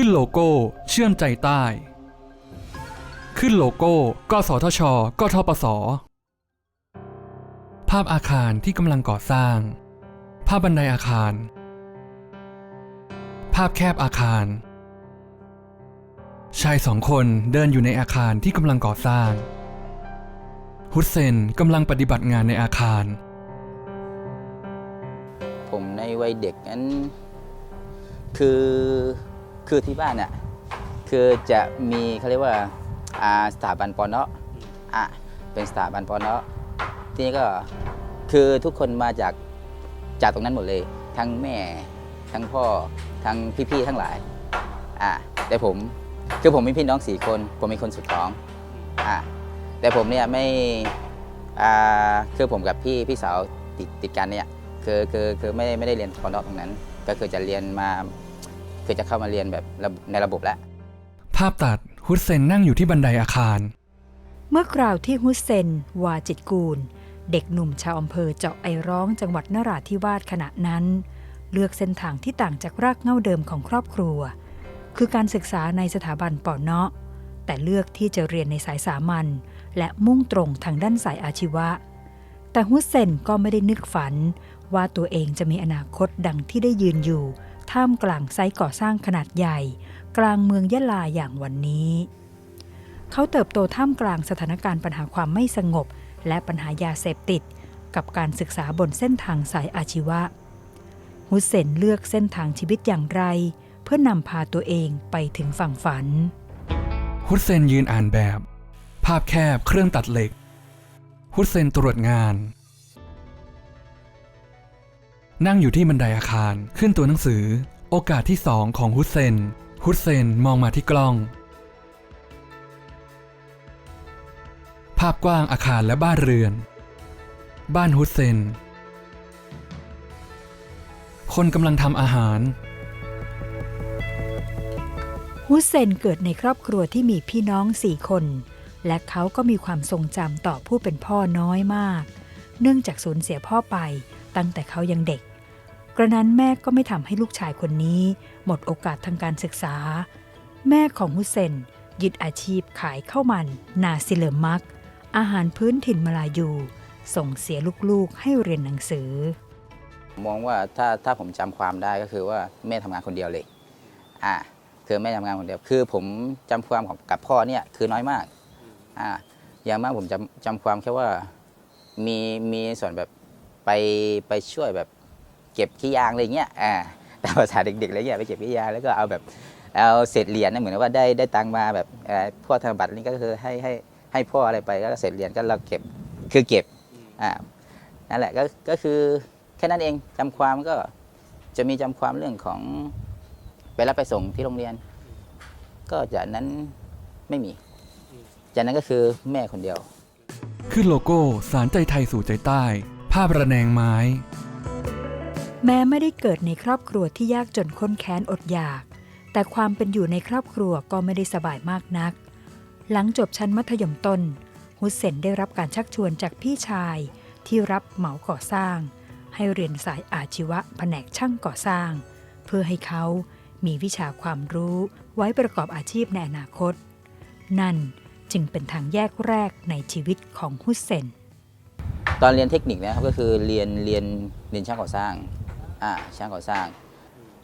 ขึ้นโลโก้ เชื่อมใจใต้ ขึ้นโลโก้กสทช กทปส ภาพอาคารที่กำลังก่อสร้าง ภาพบันไดอาคาร ภาพแคบอาคาร ชายสองคนเดินอยู่ในอาคารที่กำลังก่อสร้าง ฮุสเซนกำลังปฏิบัติงานในอาคาร ผมในวัยเด็กนั้นคือ คือที่บ้านเนี่ยคือจะมีเขาเรียกว่าอ่าสถาบันปอนเนาะอะเป็นสถาบันปอนเนาะทีนี้ก็คือทุกคนมาจากจากตรงนั้นหมดเลย ทั้งแม่ทั้งพ่อทั้งพี่ๆทั้งหลายอะแต่ผมคือผมมีพี่น้องสี่คน ผมเป็นคนสุดท้องอะแต่ผมเนี่ยไม่อ่าคือผมกับพี่พี่สาวติดติดกันเนี่ยคือคือคือไม่ได้ไม่ได้เรียนปอนอกตรงนั้น ก็คือจะเรียนมา คือจะเข้ามาเรียนแบบระในระบบแล้ว ภาพตัดฮุสเซนนั่งอยู่ที่บันไดอาคาร เมื่อคราวที่ฮุสเซน วาจิตกูล เด็กหนุ่มชาวอำเภอเจาะไอร้องจังหวัดนราธิวาสขณะนั้น เลือกเส้นทางที่ต่างจากรากเหง้าเดิมของครอบครัว คือการศึกษาในสถาบันปอเนาะ แต่เลือกที่จะเรียนในสายสามัญและมุ่งตรงทางด้านสายอาชีวะ แต่ฮุสเซนก็ไม่ได้นึกฝันว่าตัวเองจะมีอนาคตดังที่ได้ยืนอยู่ ท่ามกลางไซต์ก่อสร้างขนาดใหญ่ กลางเมืองยะลาอย่างวันนี้ เขาเติบโตท่ามกลางสถานการณ์ปัญหาความไม่สงบ และปัญหายาเสพติด กับการศึกษาบนเส้นทางสายอาชีวะ ฮุสเซนเลือกเส้นทางชีวิตอย่างไร เพื่อนำพาตัวเองไปถึงฝั่งฝัน ฮุสเซนยืนอ่านแบบ ภาพแคบเครื่องตัดเหล็ก ฮุสเซนตรวจงาน นั่งอยู่ที่บันไดอาคาร ขึ้นตัวหนังสือ โอกาสที่สองของฮุสเซน ฮุสเซนมองมาที่กล้อง ภาพกว้างอาคารและบ้านเรือน บ้านฮุสเซน คนกำลังทำอาหาร ฮุสเซนเกิดในครอบครัวที่มีพี่น้องสี่คน และเขาก็มีความทรงจำต่อผู้เป็นพ่อน้อยมาก เนื่องจากสูญเสียพ่อไปตั้งแต่เขายังเด็ก กระนั้นแม่ก็ไม่ทำให้ลูกชายคนนี้ หมดโอกาสทางการศึกษา แม่ของฮุเซนยึดอาชีพขายข้าวมัน นาซิเลมัก อาหารพื้นถิ่นมาลายู ส่งเสียลูกๆให้เรียนหนังสือ มองว่าถ้าถ้าผมจำความได้ก็คือว่าแม่ทำงานคนเดียวเลย อ่า คือแม่ทำงานคนเดียว คือผมจำความของกับพ่อเนี่ยคือน้อยมาก อ่า อย่างมากผมจำจำความแค่ว่ามีมีส่วนแบบไปไปช่วยแบบ เก็บขี้ยางอะไรเงี้ยอ่าแต่ภาษาเด็กๆอะไรเงี้ยไปเก็บขี้ยางแล้วก็เอาแบบเอาเศษเหรียญนะเหมือนว่าได้ได้ตังมาแบบพ่อพ่อธนบัตรนี่ก็คือให้ให้ให้พ่ออะไรไปก็เศษเหรียญก็เราเก็บคือเก็บอ่านั่นแหละก็ก็คือแค่นั้นเองจำความก็จะมีจำความเรื่องของไปรับไปส่งที่โรงเรียน ก็จากนั้นไม่มีจากนั้นก็คือแม่คนเดียว ขึ้นโลโก้สารใจไทยสู่ใจใต้ ภาพระแนงไม้ แม้ไม่ได้เกิดในครอบครัวที่ยากจนข้นแค้นอดอยาก แต่ความเป็นอยู่ในครอบครัวก็ไม่ได้สบายมากนัก หลังจบชั้นมัธยมต้น ฮุสเซนได้รับการชักชวนจากพี่ชายที่รับเหมาก่อสร้าง ให้เรียนสายอาชีวะแผนกช่างก่อสร้าง เพื่อให้เขามีวิชาความรู้ไว้ประกอบอาชีพในอนาคต นั่นจึงเป็นทางแยกแรกในชีวิตของฮุสเซน ตอนเรียนเทคนิคนะครับก็คือเรียนเรียนเรียนช่างก่อสร้าง อ่าช่างก่อสร้าง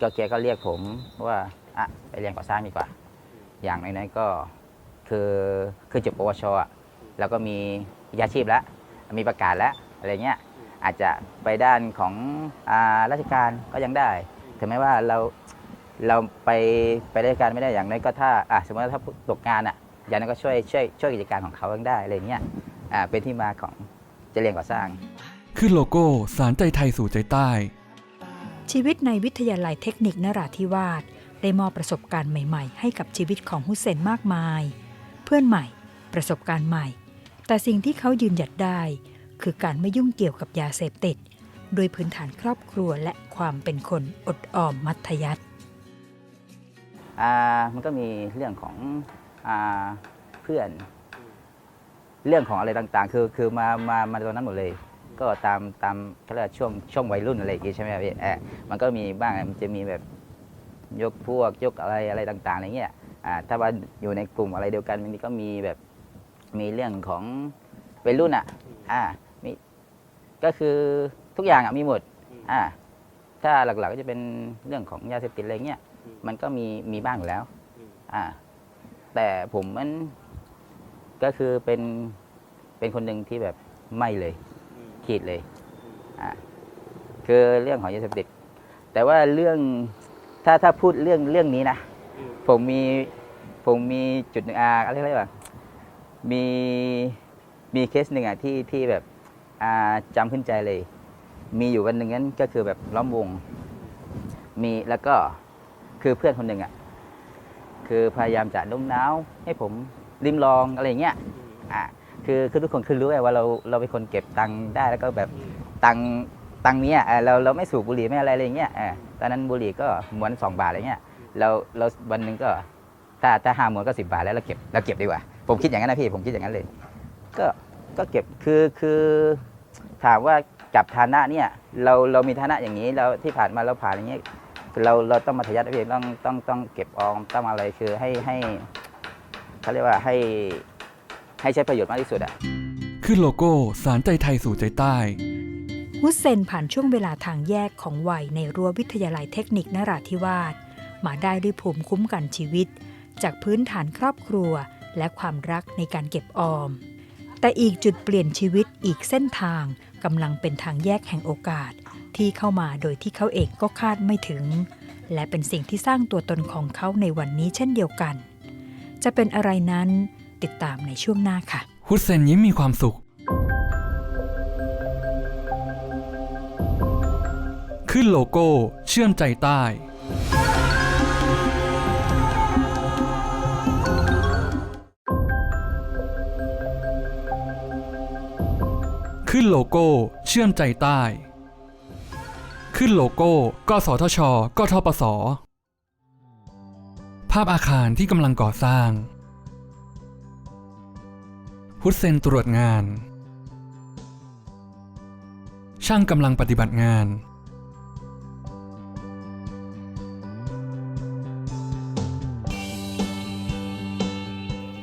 ก็แกก็เรียกผมว่าอะไปเรียนก่อสร้างดีกว่า อย่างน้อยๆก็คือคือจบปวชอะแล้วก็มีวิชาชีพแล้ว มีประกาศแล้วอะไรเงี้ยอาจจะไปด้านของอ่าราชการก็ยังได้ถึงแม้ว่าเราเราไปไปราชการไม่ได้อย่างน้อยก็ถ้าอะสมมติว่าถ้าตกงานอะอย่างนั้นก็ช่วยช่วยช่วยกิจการของเขายังได้อะไรเงี้ยอ่าเป็นที่มาของจะเรียนก่อสร้าง ขึ้นโลโก้สารใจไทยสู่ใจใต้ ชีวิตในวิทยาลัยเทคนิคนราธิวาสได้มอบประสบการณ์ใหม่ๆ ให้กับชีวิตของฮุเซนมากมาย เพื่อนใหม่ ประสบการณ์ใหม่ แต่สิ่งที่เขายืนหยัดได้ คือการไม่ยุ่งเกี่ยวกับยาเสพติด โดยพื้นฐานครอบครัวและความเป็นคนอดออมมัธยัสถ์อ่ามันก็มีเรื่องของอเพื่อน เรื่องของอะไรต่างๆ คือคือมามามาตรงนั้นหมดเลย ก็ตามตามเขาเรียกว่าช่วงช่วงวัยรุ่นอะไรอย่างงี้ใช่ไหมครับพี่เออมันก็มีบ้างมันจะมีแบบยกพวกยกอะไรอะไรต่างๆอะไรเงี้ยอ่าถ้าว่าอยู่ในกลุ่มอะไรเดียวกันมันก็มีแบบมีเรื่องของเป็นรุ่นอะอ่ามีก็คือทุกอย่างอะมีหมดอ่าถ้าหลักๆก็จะเป็นเรื่องของยาเสพติดอะไรเงี้ยมันก็มีมีบ้างอยู่แล้วอ่าแต่ผมมันก็คือเป็นเป็นคนหนึ่งที่แบบไม่เลย ขีดเลยอ่าคือเรื่องของยาเสพติด แต่ว่าเรื่องถ้าถ้าพูดเรื่องเรื่องนี้นะผมมีผมมีจุดหนึ่งอาอะไรเรียกว่ามีมีเคสหนึ่งอะที่ที่แบบอ่าจำขึ้นใจเลย มีอยู่วันหนึ่งนั้นก็คือแบบล้อมวง มีแล้วก็คือเพื่อนคนหนึ่งอะคือพยายามจะโน้มน้าวให้ผมริมลองอะไรเงี้ยอ่า คือคือทุกคนคือรู้ไงว่าเราเราเป็นคนเก็บตังค์ได้แล้วก็แบบตังค์ตังค์เนี้ยอ่าเราเราไม่สูบบุหรี่ไม่อะไรอะไรอย่างเงี้ยอ่าตอนนั้นบุหรี่ก็มวนสองบาทอะไรเงี้ยเราเราวันหนึ่งก็ถ้าถ้าห้ามวนก็สิบาทแล้วเราเก็บเราเก็บดีกว่า ผมคิดอย่างนั้นนะพี่ผมคิดอย่างนั้นเลย ก็ก็เก็บคือคือถามว่ากับฐานะเนี่ยเราเรามีฐานะอย่างนี้เราที่ผ่านมาเราผ่านอย่างนี้ยเราเราต้องมัธยัติพี่ต้องต้องต้องเก็บออมต้องอะไรคือให้ให้เขาเรียกว่าให้ ให้ใช้ประโยชน์มากที่สุดอะขึ้นโลโก้สารใจไทยสู่ใจใต้ฮุสเซนผ่านช่วงเวลาทางแยกของวัยในรั้ววิทยาลัยเทคนิคนราธิวาสมาได้ด้วยภูมิคุ้มกันชีวิต จากพื้นฐานครอบครัว และความรักในการเก็บออม แต่อีกจุดเปลี่ยนชีวิตอีกเส้นทางกำลังเป็นทางแยกแห่งโอกาส ที่เข้ามาโดยที่เขาเองก็คาดไม่ถึง และเป็นสิ่งที่สร้างตัวตนของเขาในวันนี้เช่นเดียวกัน จะเป็นอะไรนั้น ติดตามในช่วงหน้าค่ะ ฮุสเซนยิ้มมีความสุข ขึ้นโลโก้ เชื่อมใจใต้ ขึ้นโลโก้ เชื่อมใจใต้ ขึ้นโลโก้กสทช กทปส ภาพอาคารที่กำลังก่อสร้าง ฮุสเซนตรวจงาน ช่างกำลังปฏิบัติงาน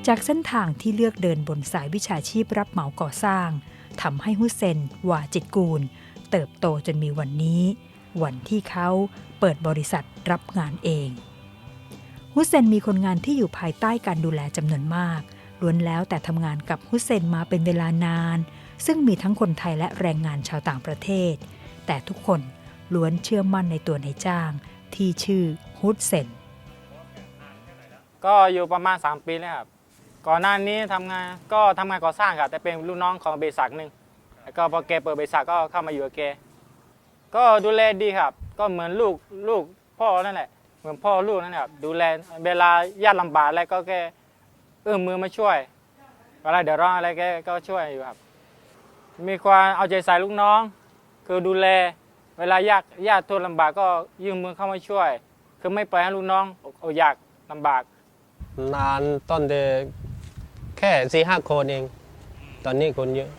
จากเส้นทางที่เลือกเดินบนสายวิชาชีพรับเหมาก่อสร้างทำให้ฮุสเซนวาจิตกูล เติบโตจนมีวันนี้ วันที่เขาเปิดบริษัทรับงานเอง ฮุสเซนมีคนงานที่อยู่ภายใต้การดูแลจำนวนมาก ล้วนแล้วแต่ทำงานกับฮุสเซนมาเป็นเวลานาน ซึ่งมีทั้งคนไทยและแรงงานชาวต่างประเทศ แต่ทุกคนล้วนเชื่อมั่นในตัวนายจ้าง ที่ชื่อฮุสเซนก็อยู่ประมาณ 3 ปีแล้วครับก่อนหน้านี้ทำงานก็ทำงานก่อสร้างครับแต่เป็นลูกน้องของบริษัทหนึ่งแล้วก็พอแกเปิดบริษัทก็เข้ามาอยู่กับแกก็ดูแลดีครับ ก็เหมือนลูกลูกพ่อนั่นแหละ เหมือนพ่อลูกนั่นแหละดูแลเวลาญาติลำบากอะไรก็แกเอื้อมมือมาช่วยเวลาเดือดร้อนอะไรแกก็ช่วยอยู่ครับ มีความเอาใจใส่ลูกน้อง คือดูแลเวลาญาติญาติทุกข์ลำบากก็ยื่นมือเข้ามาช่วย คือไม่ปล่อยให้ลูกน้องอดอยากลำบาก นานต้นเดแค่สี่ห้าคนเอง ตอนนี้คนเยอะ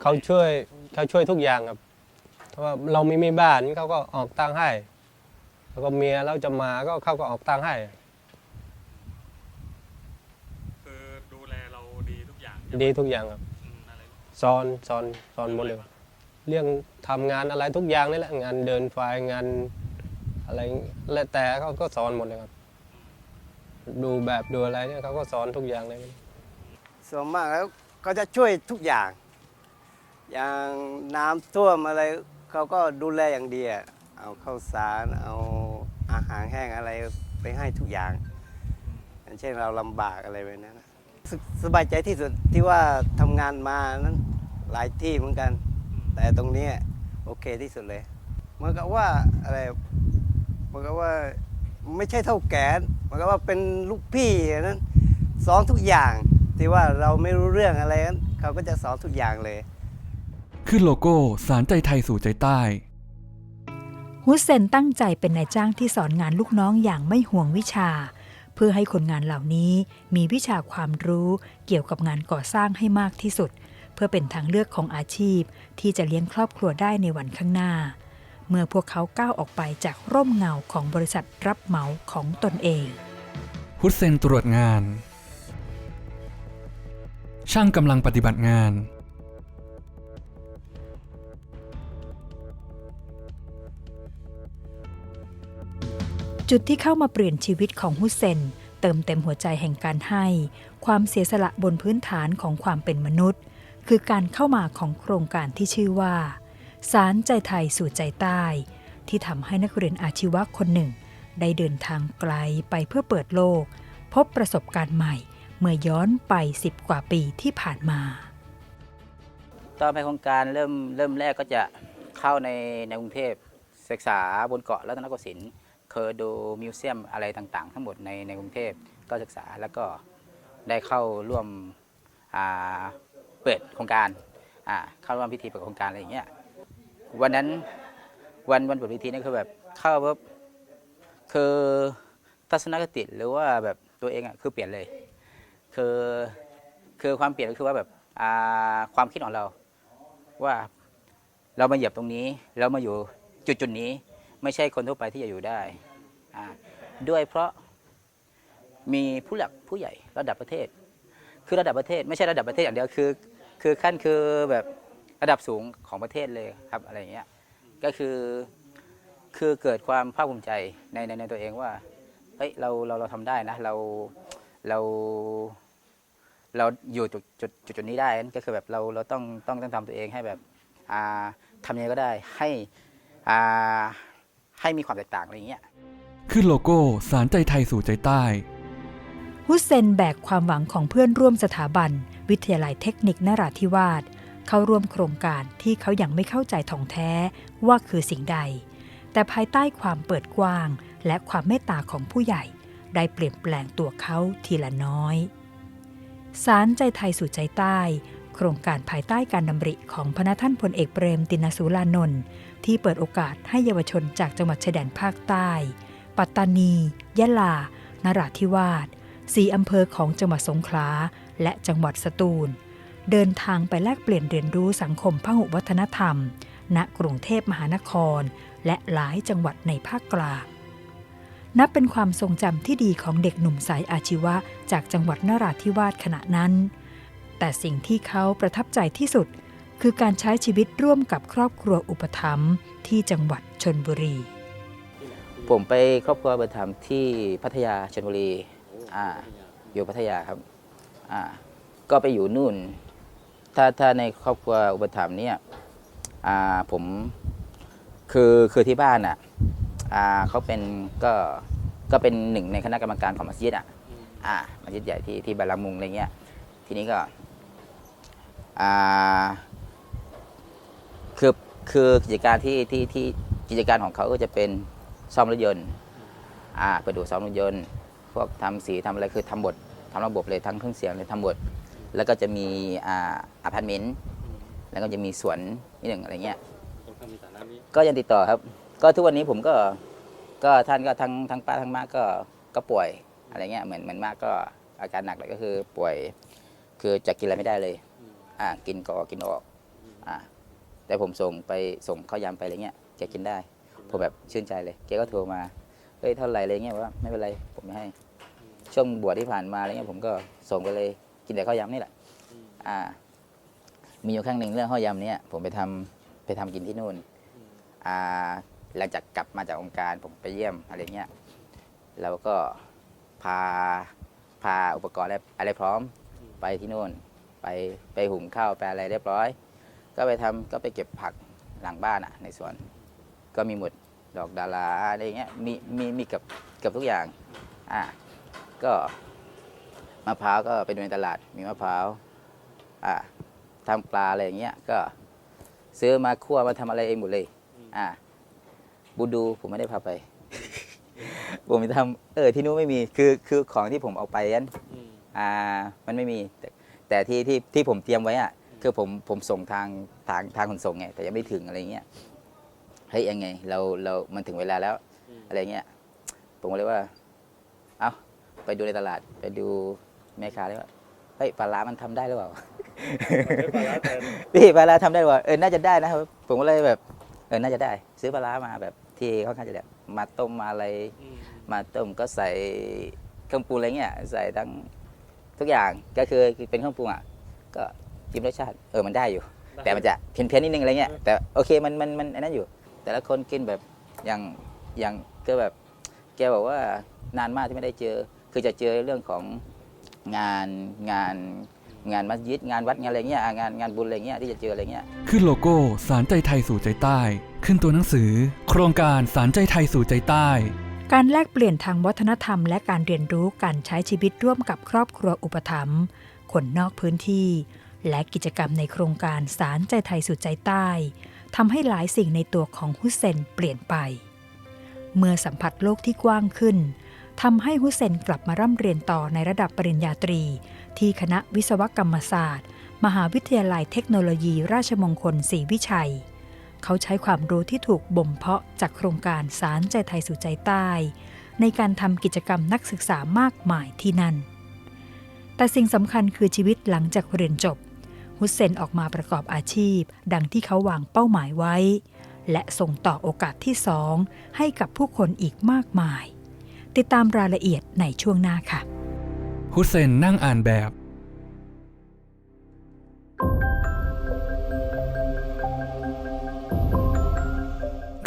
เขาช่วยเขาช่วยทุกอย่างครับเพราะว่าเราไม่มีบ้านเขาก็ออกตังค์ให้ แล้วก็เมียเราจะมาก็เขาก็ออกตังค์ให้ คือดูแลเราดีทุกอย่างดีทุกอย่างครับอืมอะไรสอนสอนสอนหมดเลยเรื่องทำงานอะไรทุกอย่างนี่แหละงานเดินไฟงานอะไรแล้วแต่เขาก็สอนหมดเลยครับ ดูแบบดูอะไรเนี่ยเขาก็สอนทุกอย่างเลย ส่วนมากแล้วก็จะช่วยทุกอย่าง อย่างน้ำท่วมอะไรเขาก็ดูแลอย่างดีอะเอาข้าวสารเอา อาหารแห้งอะไรไปให้ทุกอย่างอย่างเช่นเราลำบากอะไรแบบนั้นสสบายใจที่สุดที่ว่าทำงานมานั้นหลายที่เหมือนกัน แต่ตรงนี้โอเคที่สุดเลยเหมือนกับว่าอะไรเหมือนกับว่าไม่ใช่เท่าแก่เหมือนกับว่าเป็นลูกพี่อย่างนั้นสอนทุกอย่างที่ว่าเราไม่รู้เรื่องอะไรนั้นเขาก็จะสอนทุกอย่างเลย ขึ้นโลโก้สารใจไทยสู่ใจใต้ ฮุสเซนตั้งใจเป็นนายจ้างที่สอนงานลูกน้องอย่างไม่ห่วงวิชา เพื่อให้คนงานเหล่านี้มีวิชาความรู้เกี่ยวกับงานก่อสร้างให้มากที่สุด เพื่อเป็นทางเลือกของอาชีพ ที่จะเลี้ยงครอบครัวได้ในวันข้างหน้า เมื่อพวกเขาก้าวออกไปจากร่มเงาของบริษัทรับเหมาของตนเอง ฮุสเซนตรวจงาน ช่างกำลังปฏิบัติงาน จุดที่เข้ามาเปลี่ยนชีวิตของฮุเซน เติมเต็มหัวใจแห่งการให้ ความเสียสละบนพื้นฐานของความเป็นมนุษย์ คือการเข้ามาของโครงการที่ชื่อว่า สารใจไทยสู่ใจใต้ ที่ทำให้นักเรียนอาชีวะคนหนึ่ง ได้เดินทางไกลไปเพื่อเปิดโลก พบประสบการณ์ใหม่ เมื่อย้อนไป10กว่าปีที่ผ่านมา ตอนไปโครงการเริ่มเริ่มแรกก็จะเข้าในในกรุงเทพศึกษาบนเกาะรัตนโกสินทร์ เคยดูมิวเซียมอะไรต่างๆ ทั้งหมดในในกรุงเทพก็ศึกษาแล้วก็ได้เข้าร่วมเปิดโครงการเข้าร่วมพิธีเปิดโครงการอะไรอย่างเงี้ยวันนั้นวันวันเปิดพิธีนี่คือแบบเข้าปุ๊บคือทัศนคติหรือว่าแบบตัวเองอะคือเปลี่ยนเลย คือคือความเปลี่ยนก็คือว่าแบบความคิดของเราว่าเรามาเหยียบตรงนี้ เรามาอยู่จุดจุดๆนี้ ไม่ใช่คนทั่วไปที่จะอยู่ได้ด้วยเพราะมีผู้หลักผู้ใหญ่ระดับประเทศ คือระดับประเทศ ไม่ใช่ระดับประเทศอย่างเดียวคือ คือขั้นคือแบบระดับสูงของประเทศเลยครับอะไรเงี้ยก็คือคือเกิดความภาคภูมิใจในในในตัวเองว่าเฮ้ยเราเราเราทำได้นะเราเราเราอยู่จุดจุดจุดจุดนี้ได้นั่นก็คือแบบเราเราต้องต้องต้องทำตัวเองให้แบบอ่าทำยังไงก็ได้ให้อ่า ให้มีความแตกต่างอะไรอย่างเงี้ยขึ้นโลโก้สารใจไทยสู่ใจใต้ ฮุสเซนแบกความหวังของเพื่อนร่วมสถาบัน วิทยาลัยเทคนิคนราธิวาสเข้าร่วมโครงการที่เขายัางไม่เข้าใจท่องแท้ว่าคือสิ่งใด แต่ภายใต้ความเปิดกว้าง และความเมตตาของผู้ใหญ่ ได้เปลี่ยนแปลงตัวเขาทีละน้อยสารใจไทยสู่ใจใต้ โครงการภายใต้การดำริของพระนาท่านพลเอกเปรมตินสูลานนท์ ที่เปิดโอกาสให้เยาวชนจากจังหวัดชายแดนภาคใต้ ปัตตานี ยะลา นราธิวาสสีอำเภอของจังหวัดสงขลา และจังหวัดสตูล เดินทางไปแลกเปลี่ยนเรียนรู้สังคมพหุวัฒนธรรม ณ กรุงเทพมหานคร และหลายจังหวัดในภาคกลาง นับเป็นความทรงจำที่ดีของเด็กหนุ่มสายอาชีวะจากจังหวัดนราธิวาสขณะนั้น แต่สิ่งที่เขาประทับใจที่สุด คือการใช้ชีวิตร่วมกับครอบครัวอุปถัมภ์ที่จังหวัดชนบุรี ผมไปครอบครัวไปทำที่พัทยาชลบุรีอ่าอยู่พัทยาครับอ่าก็ไปอยู่นู่น ถ้าถ้าในครอบครัวอุปถัมภ์เนี่ยอ่าผมคือคือที่บ้านอะอ่าเขาเป็นก็ก็เป็นหนึ่งในคณะกรรมการของมัสยิดอะอ่ามัสยิดใหญ่ที่ที่บารามุงอะไรเงี้ยทีนี้ก็อ่า คือคือกิจการที่ที่ที่กิจการของเขาก็จะเป็นซ่อมรถยนต์อ่าไปดูซ่อมรถยนต์ พวกทำสีทำอะไรคือทำบททำระบบเลยทั้งเครื่องเสียงเลยทำบท แล้วก็จะมีอ่าอพาร์ตเมนต์แล้วก็จะมีสวนนิดหนึ่งอะไรเงี้ยก็ยังติดต่อครับ ก็ทุกวันนี้ผมก็ก็ท่านก็ทั้งทั้งป้าทั้งมาก็ก็ป่วยอะไรเงี้ยเหมือนเหมือนมากก็อาการหนักเลยก็คือป่วย คือจะกินอะไรไม่ได้เลย อ่ากินก็อกินออกอ่า แต่ผมส่งไปส่งข้าวยำไปอะไรเงี้ยแกกินได้ ผมแบบชื่นใจเลยแกก็โทรมาเฮ้ยเท่าไหร่อะไรเงี้ยว่าไม่เป็นไรผมไม่ให้ ช่วงบวชที่ผ่านมาอะไรเงี้ยผมก็ส่งไปเลยกินแต่ข้าวยำนี่แหละอ่า มีอยู่ครั้งหนึ่งเรื่องข้าวยำเนี่ยผมไปทำไปทำกินที่นู่นอ่าหลังจากกลับมาจากองค์การผมไปเยี่ยมอะไรเงี้ยแล้วก็พาพาอุปกรณ์อะไรอะไรพร้อมไปที่นู่น ไปไปหุงข้าวไปอะไรเรียบร้อย ก็ไปทำก็ไปเก็บผักหลังบ้านอะ ในสวนก็มีหมดดอกดาราอะไรเงี้ยมีมีมีเกับเกับทุกอย่างอ่าก็มะพร้าวก็ไปดูในตลาดมีมะพร้าวอ่าทำปลาอะไรอย่างเงี้ยก็ซื้อมาคั่วมาทำอะไรเองหมดเลย อ่าบูดูผมไม่ได้พาไป ผมไปทำเออที่นู้นไม่มีคือคือของที่ผมเอาไปนั้นอ่า มันไม่มีแต่แต่ที่ที่ที่ผมเตรียมไว้อะ คือผมผมส่งทางทางทางขนส่งไง แต่ยังไม่ถึงอะไรเงี้ยเฮ้ยยังไง เราเรามันถึงเวลาแล้ว อะไรเงี้ยผมก็เลยว่า เอาไปดูในตลาดไปดูแม่ค้าเลยว่าเฮ้ยปลาร้ามันทำได้หรือเปล่าพี่ปลาร้าทำได้หรือเปล่าเออน่าจะได้นะครับผมก็เลยแบบเออน่าจะได้ ซื้อปลาร้ามาแบบที่เขาค่อนข้างจะแบบมาต้มมาอะไร มาต้มก็ใส่เครื่องปรุงอะไรเงี้ยใส่ทั้งทุกอย่างก็คือเป็นเครื่องปรุงอะก็ จิ้มรสชาติเออมันได้อยู่ แต่มันจะเพี้ยนๆนิดนึงอะไรเงี้ยแต่โอเคมันมันมันอันนั้นอยู่ แต่ละคนกินแบบอย่างอย่างก็แบบแกบอกว่านานมากที่ไม่ได้เจอ คือจะเจอเรื่องของงานงานงานมัสยิดงานวัดงานอะไรเงี้ยอะงานงานบุญอะไรเงี้ยที่จะเจออะไรเงี้ยขึ้นโลโก้สารใจไทยสู่ใจใต้ ขึ้นตัวหนังสือ โครงการสารใจไทยสู่ใจใต้ การแลกเปลี่ยนทางวัฒนธรรม และการเรียนรู้การใช้ชีวิตร่วมกับครอบครัวอุปถัมภ์คนนอกพื้นที่ และกิจกรรมในโครงการสารใจไทยสู่ใจใต้ทำให้หลายสิ่งในตัวของฮุเซนเปลี่ยนไป เมื่อสัมผัสโลกที่กว้างขึ้นทำให้ฮุเซนกลับมาร่ำเรียนต่อในระดับปริญญาตรี ที่คณะวิศวกรรมศาสตร์ มหาวิทยาลัยเทคโนโลยีราชมงคลศรีวิชัย เขาใช้ความรู้ที่ถูกบ่มเพาะจากโครงการสารใจไทยสู่ใจใต้ ในการทำกิจกรรมนักศึกษามากมายที่นั่น แต่สิ่งสำคัญคือชีวิตหลังจากเรียนจบ ฮุสเซนออกมาประกอบอาชีพ ดังที่เขาวางเป้าหมายไว้ และส่งต่อโอกาสที่สองให้กับผู้คนอีกมากมาย ติดตามรายละเอียดในช่วงหน้าค่ะฮุสเซนนั่งอ่านแบบ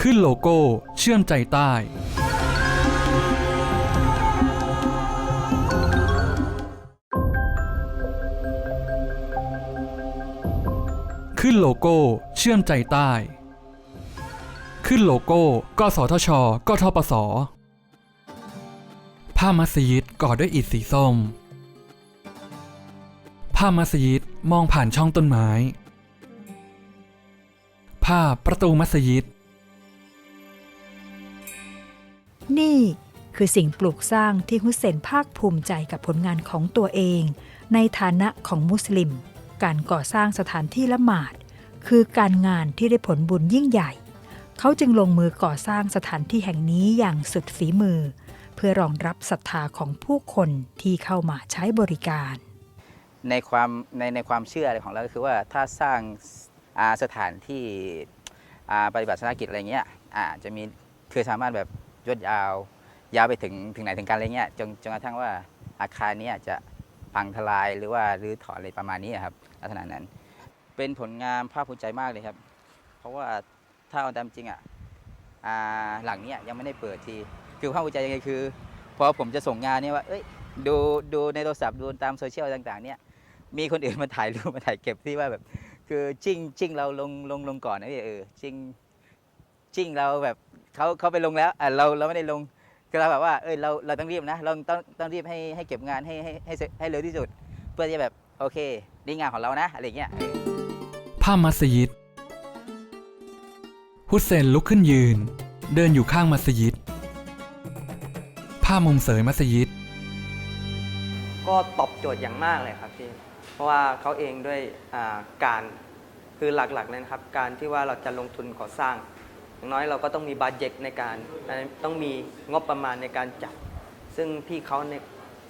ขึ้นโลโก้ เชื่อมใจใต้ ขึ้นโลโก้ เชื่อมใจใต้ ขึ้นโลโก้กสทช กทปส ผ้ามัสยิดก่อด้วยอิฐสีส้ม ผ้ามัสยิดมองผ่านช่องต้นไม้ผ้าประตูมัสยิด นี่คือสิ่งปลูกสร้างที่ฮุสเซนภาคภูมิใจกับผลงานของตัวเอง ในฐานะของมุสลิม การก่อสร้างสถานที่ละหมาด คือการงานที่ได้ผลบุญยิ่งใหญ่ เขาจึงลงมือก่อสร้างสถานที่แห่งนี้อย่างสุดฝีมือ เพื่อรองรับศรัทธาของผู้คนที่เข้ามาใช้บริการ ในความในในความเชื่ออะไรของเราก็คือว่าถ้าสร้างาสถานที่ปฏิบัติศาสนกิจอะไรเงี้ยจะมีคือสามารถแบบยวดยาวยาวไปถึงถึงไหนถึงกันอะไรเงี้ยจนจนกระทั่งว่าอาคารเนี้ยจะพังทลายหรือว่ารื้อถอนอะไรประมาณนี้ครับลักษณะนั้น เป็นผลงานภาคภูมิใจมากเลยครับ เพราะว่าถ้าเอาตามจริงอะอ่าหลังนี้ยังไม่ได้เปิดทีคือภาคภูมิใจยังไงคือพอผมจะส่งงานเนี่ยว่าเอ้ยดูดูในโทรศัพท์ดูตามโซเชียลต่างๆ เนี่ยมีคนอื่นมาถ่ายรูปมาถ่ายเก็บที่ว่าแบบ คือจิ้งจิ้งเราลงลงลงก่อนนะพี่เออจิ้งจิ้งเราแบบเขาเขาไปลงแล้วอะเราเราไม่ได้ลงคือเราแบบว่าเออเราเราต้องรีบนะ เราต้องต้องรีบให้ให้เก็บงานให้ให้ให้เสร็จให้เร็วที่สุด เพื่อที่จะแบบโอเคนี่งานของเรานะอะไรเงี้ย ผ้ามัสยิด ฮุสเซนลุกขึ้นยืน เดินอยู่ข้างมัสยิด ผ้ามุมเสยมัสยิด ก็ตอบโจทย์อย่างมากเลยครับพี่ เพราะว่าเขาเองด้วยอ่าการคือหลักๆนะครับ การที่ว่าเราจะลงทุนก่อสร้าง อย่างน้อยเราก็ต้องมีบัตเจ็ตในการต้องมีงบประมาณในการจัด ซึ่งพี่เขาเนี่ย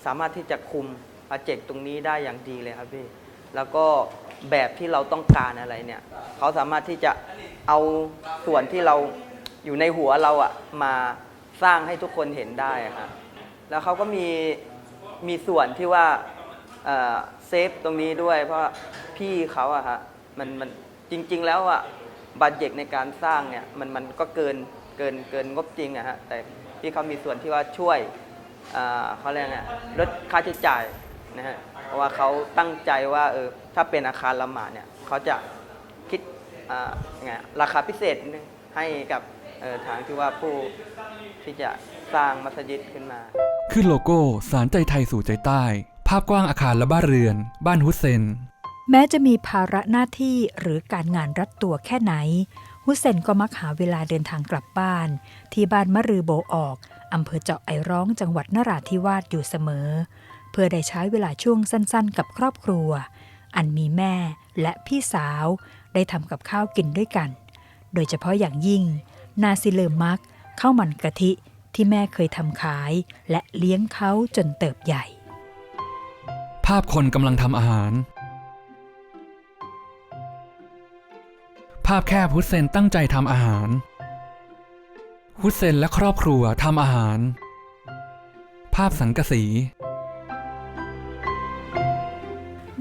สามารถที่จะคุมบัตเจ็ตตรงนี้ได้อย่างดีเลยครับพี่ แล้วก็ แบบที่เราต้องการอะไรเนี่ยเขาสามารถที่จะเอาส่วนที่เราอยู่ในหัวเราอะมาสร้างให้ทุกคนเห็นได้อะครับแล้วเขาก็มีมีส่วนที่ว่าเซฟตรงนี้ด้วย เพราะพี่เขาอะฮะมันมันจริง ๆ แล้วอะบัตเจ็ตในการสร้างเนี่ยมันมันก็เกินเกินเกินงบจริงอะฮะแต่พี่เขามีส่วนที่ว่าช่วยอ่อเขาเรียกไงลดค่าใช้จ่าย นะฮะเพราะว่าเขาตั้งใจว่าเออถ้าเป็นอาคารละหมาดเนี่ยเขาจะคิดอ่ายังไงราคาพิเศษนิดนึงให้กับเอ่อทางที่ว่าผู้ที่จะสร้างมัสยิดขึ้นมา ขึ้นโลโก้สารใจไทยสู่ใจใต้ ภาพกว้างอาคารและบ้านเรือน บ้านฮุสเซน แม้จะมีภาระหน้าที่หรือการงานรัดตัวแค่ไหน ฮุสเซนก็มักหาเวลาเดินทางกลับบ้าน ที่บ้านมะรือโบออกอำเภอเจาะไอร้องจังหวัดนราธิวาสอยู่เสมอ เพื่อได้ใช้เวลาช่วงสั้นๆ กับครอบครัว อันมีแม่และพี่สาวได้ทำกับข้าวกินด้วยกัน โดยเฉพาะอย่างยิ่ง นาซิเลอมักข้าวมันกะทิที่แม่เคยทำขายและเลี้ยงเขาจนเติบใหญ่ ภาพคนกำลังทำอาหาร ภาพแคบฮุสเซนตั้งใจทำอาหารฮุสเซนและครอบครัวทำอาหาร ภาพสังกะสี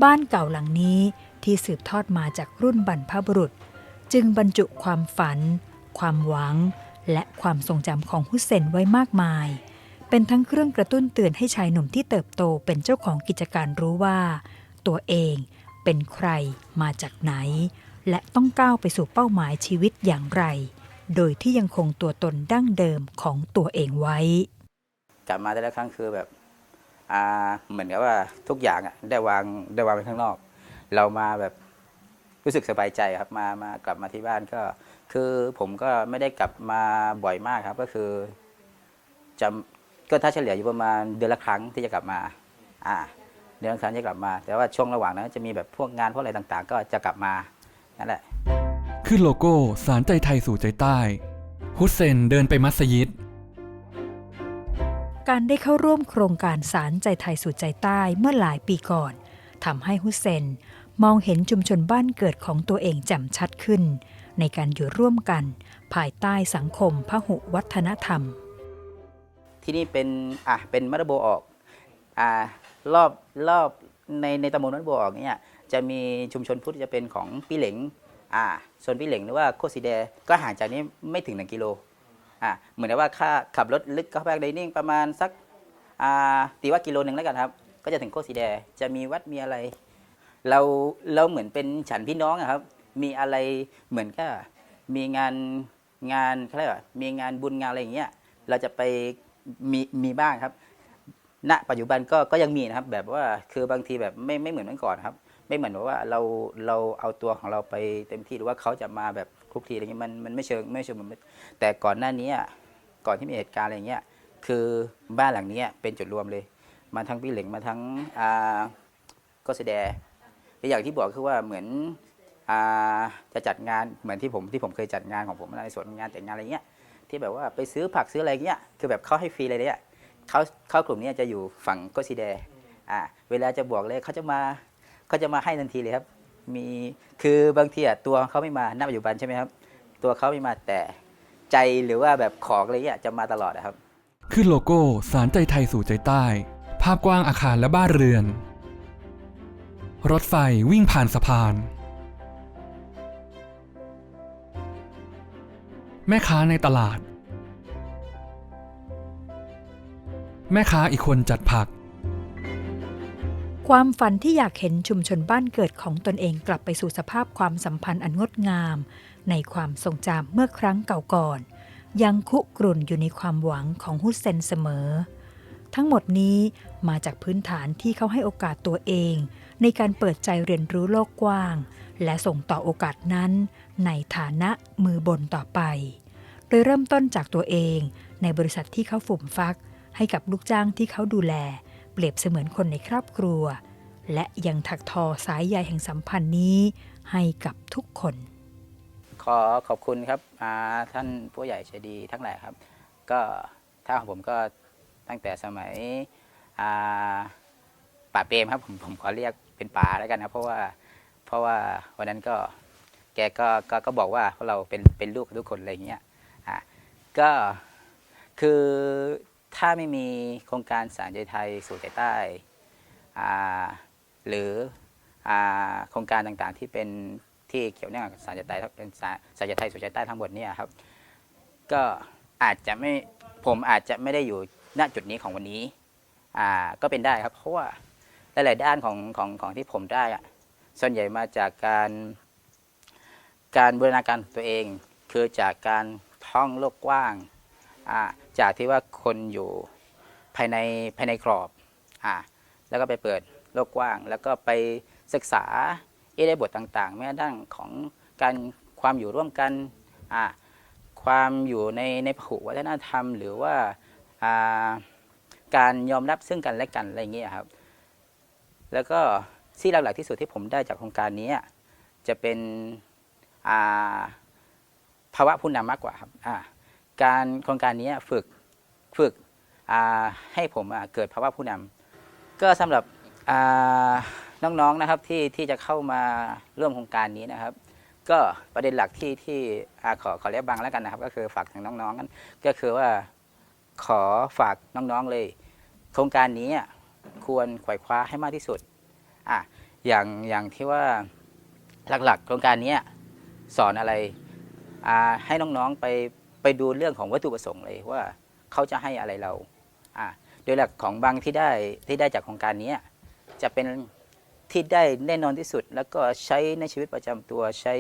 บ้านเก่าหลังนี้ที่สืบทอดมาจากรุ่นบรรพบุรุษ จึงบรรจุความฝัน ความหวัง และความทรงจำของฮุเซนไว้มากมาย เป็นทั้งเครื่องกระตุ้นเตือนให้ชายหนุ่มที่เติบโตเป็นเจ้าของกิจการรู้ว่า ตัวเองเป็นใครมาจากไหน และต้องก้าวไปสู่เป้าหมายชีวิตอย่างไร โดยที่ยังคงตัวตนดั้งเดิมของตัวเองไว้กลับมาแต่ละครั้งคือแบบ เหมือนกับว่าทุกอย่างอะได้วางได้วางไว้ข้างนอก เรามาแบบรู้สึกสบายใจครับมามากลับมาที่บ้านก็ คือผมก็ไม่ได้กลับมาบ่อยมากครับ ก็คือจะก็ถ้าเฉลี่ยอยู่ประมาณเดือนละครั้งที่จะกลับมา อ่า เดือนละครั้งจะกลับมา แต่ว่าช่วงระหว่างนั้นจะมีแบบพวกงานพวกอะไรต่างๆ ก็จะกลับมานั่นแหละขึ้นโลโก้สารใจไทยสู่ใจใต้ ฮุสเซนเดินไปมัสยิด การได้เข้าร่วมโครงการสารใจไทยสู่ใจใต้เมื่อหลายปีก่อนทำให้ฮุเซน มองเห็นชุมชนบ้านเกิดของตัวเองแจ่มชัดขึ้น ในการอยู่ร่วมกัน ภายใต้สังคมพหุวัฒนธรรม ที่นี่เป็นอะเป็นมัตโบออกอ่ารอบรอบในในตำบลมัตโบออกเนี่ยจะมีชุมชนพุทธจะเป็นของปีเหลงอ่าส่วนปีเหลงหรือว่าโคสีแดก็ห่างจากนี้ไม่ถึงหนึ่งกิโล อ่าเหมือนกับว่าค่าขับรถลึกเข้าไปไดนิ่งประมาณสักอ่าตีว่ากิโลหนึ่งแล้วกันครับ ก็จะถึงโคสีแดจะมีวัดมีอะไร เราเราเหมือนเป็นฉันพี่น้องอะครับ มีอะไรเหมือนก็มีงานงานเขาเรียกว่ามีงานบุญงานอะไรอย่างเงี้ยเราจะไปมีมีบ้างครับ ณ ปัจจุบันก็ก็ยังมีนะครับ แบบว่าคือบางทีแบบไม่ไม่เหมือนเมื่อก่อนครับ ไม่เหมือนว่าเราเราเอาตัวของเราไปเต็มที่หรือว่าเขาจะมาแบบ คลุกคลีอะไรเงี้ยมันมันไม่เชิงไม่เชิงมันแต่ก่อนหน้านี้ก่อนที่มีเหตุการณ์อะไรเงี้ยคือบ้านหลังนี้เป็นจุดรวมเลย มาทั้งพี่เหล็งมาทั้งอ่าก็แสดงอย่างที่บอกคือว่าเหมือนอ่าจะจัดงานเหมือนที่ผมที่ผมเคยจัดงานของผมในส่วนงานแต่งงานอะไรเงี้ยที่แบบว่าไปซื้อผักซื้ออะไรเงี้ยคือแบบเขาให้ฟรีเลยเนี่ยเขาเขากลุ่มนี้จะอยู่ฝั่งโกซิแดอ่าเวลาจะบอกเลยเขาจะมาเขาจะมาให้ทันทีเลยครับ มีคือบางทีอะตัวเขาไม่มาณปัจจุบันใช่ไหมครับ ตัวเขาไม่มาแต่ใจหรือว่าแบบของอะไรเงี้ยจะมาตลอดนะครับ ขึ้นโลโก้สารใจไทยสู่ใจใต้ ภาพกว้างอาคารและบ้านเรือน รถไฟวิ่งผ่านสะพาน แม่ค้าในตลาด แม่ค้าอีกคนจัดผัก ความฝันที่อยากเห็นชุมชนบ้านเกิดของตนเองกลับไปสู่สภาพความสัมพันธ์อันงดงาม ในความทรงจำเมื่อครั้งเก่าก่อน ยังคุกรุ่นอยู่ในความหวังของฮุสเซนเสมอ ทั้งหมดนี้มาจากพื้นฐานที่เขาให้โอกาสตัวเอง ในการเปิดใจเรียนรู้โลกกว้าง และส่งต่อโอกาสนั้นในฐานะมือบนต่อไป โดยเริ่มต้นจากตัวเองในบริษัทที่เขาฝุ่มฟัก ให้กับลูกจ้างที่เขาดูแล รียบเสมือนคนในครอบครัว และยังถักทอสายใยแห่งสัมพันธ์นี้ให้กับทุกคน ขอขอบคุณครับท่านผู้ใหญ่ใจดีทั้งหลายครับ ก็ถ้าของผมก็ตั้งแต่สมัยป่าเปรมครับผมผมขอเรียกเป็นป่าแล้วกันครับเพราะว่าเพราะว่าวันนั้นก็แกก็ก็ก็บอกว่าพวกเราเป็นเป็นลูกทุกคนอะไรอย่างเงี้ยอะก็คือ ถ้าไม่มีโครงการสารใจไทยสู่ใจใต้ หรือโครงการต่างๆที่เป็นที่เกี่ยวเนื่องกับสารใจใต้เป็นสารใจไทยสู่ใจใต้ทั้งหมดเนี่ยครับ ก็อาจจะไม่ผมอาจจะไม่ได้อยู่ณจุดนี้ของวันนี้ก็เป็นได้ครับ เพราะว่าหลาย ๆ ด้านของของของที่ผมได้อะส่วนใหญ่มาจากการการบูรณาการตัวเอง คือจากการท่องโลกกว้าง จากที่ว่าคนอยู่ภายในภายในกรอบอ่าแล้วก็ไปเปิดโลกกว้าง แล้วก็ไปศึกษาเอิได้บทต่างๆ แม้กระทั่งของการความอยู่ร่วมกันอ่าความอยู่ในในพหุวัฒนธรรม หรือว่าการยอมรับซึ่งกันและกันอะไรอย่างเงี้ยครับ แล้วก็ที่หลักๆที่สุดที่ผมได้จากโครงการนี้จะเป็นภาวะผู้นำมากกว่าครับ การโครงการนี้ฝึกฝึกให้ผมเกิดภาวะผู้นำก็สำหรับน้องๆนะครับที่ที่จะเข้ามาร่วมโครงการนี้นะครับ ก็ประเด็นหลักที่ที่ขอขอเรียกบางแล้วกันนะครับ ก็คือฝากถึงน้องๆกันก็คือว่าขอฝากน้องๆเลย โครงการนี้ควรขว่คว้าให้มากที่สุดอะอย่างอย่างที่ว่าหลักๆ โครงการนี้สอนอะไรให้น้องๆไป ไปดูเรื่องของวัตถุประสงค์เลยว่าเขาจะให้อะไรเราอ่าโดยหลักของบางที่ได้ที่ได้จากโครงการนี้จะเป็นที่ได้แน่นอนที่สุด แล้วก็ใช้ในชีวิตประจำตัวใช้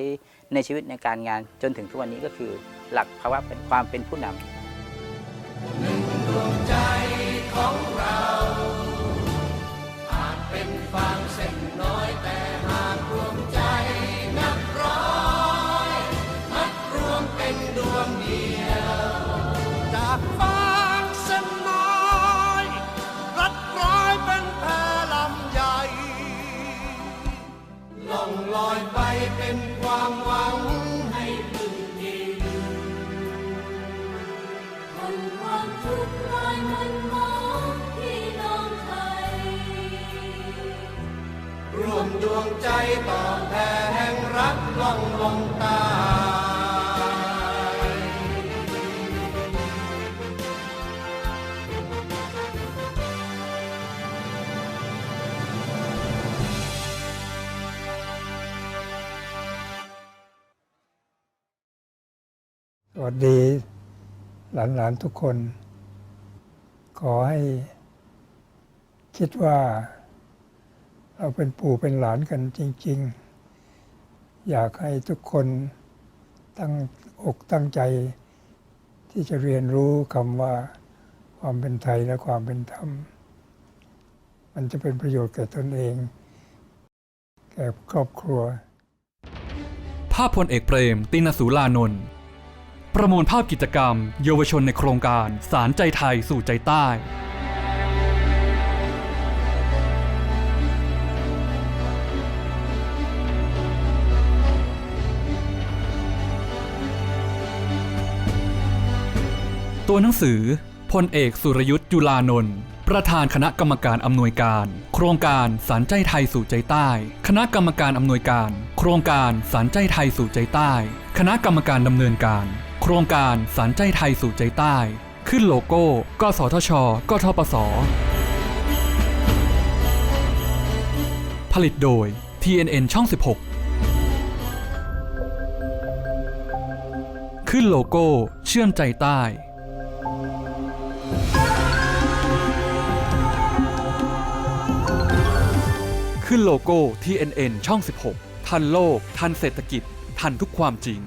ในชีวิตในการงานจนถึงทุกวันนี้ก็คือหลักภาวะเป็นความเป็นผู้นำจา งใจต่อแผ่แห่งรักล่องลงตายสวัสดีหลานๆทุกคน ขอให้คิดว่า เราเป็นปู่เป็นหลานกันจริง ๆ อยากให้ทุกคนตั้งอกตั้งใจ ที่จะเรียนรู้คำว่าความเป็นไทยและความเป็นธรรม มันจะเป็นประโยชน์แก่ตนเอง แก่ครอบครัว ภาพพลเอกเปรม ตินสูลานนท์ประมวลภาพกิจกรรม เยาวชนในโครงการสารใจไทยสู่ใจใต้ ตัวหนังสือพลเอกสุรยุทธ์จุลานนท์ประธานคณะกรรมการอำนวยการ โครงการสารใจไทยสู่ใจใต้ คณะกรรมการอำนวยการ โครงการสารใจไทยสู่ใจใต้ คณะกรรมการดำเนินการ โครงการสารใจไทยสู่ใจใต้ ขึ้นโลโก้ กสทช กทปส ผลิตโดย TNN ช่อง 16 ขึ้นโลโก้ เชื่อมใจใต้ ขึ้นโลโก้ TNN ช่อง 16 ทันโลก ทันเศรษฐกิจ ทันทุกความจริง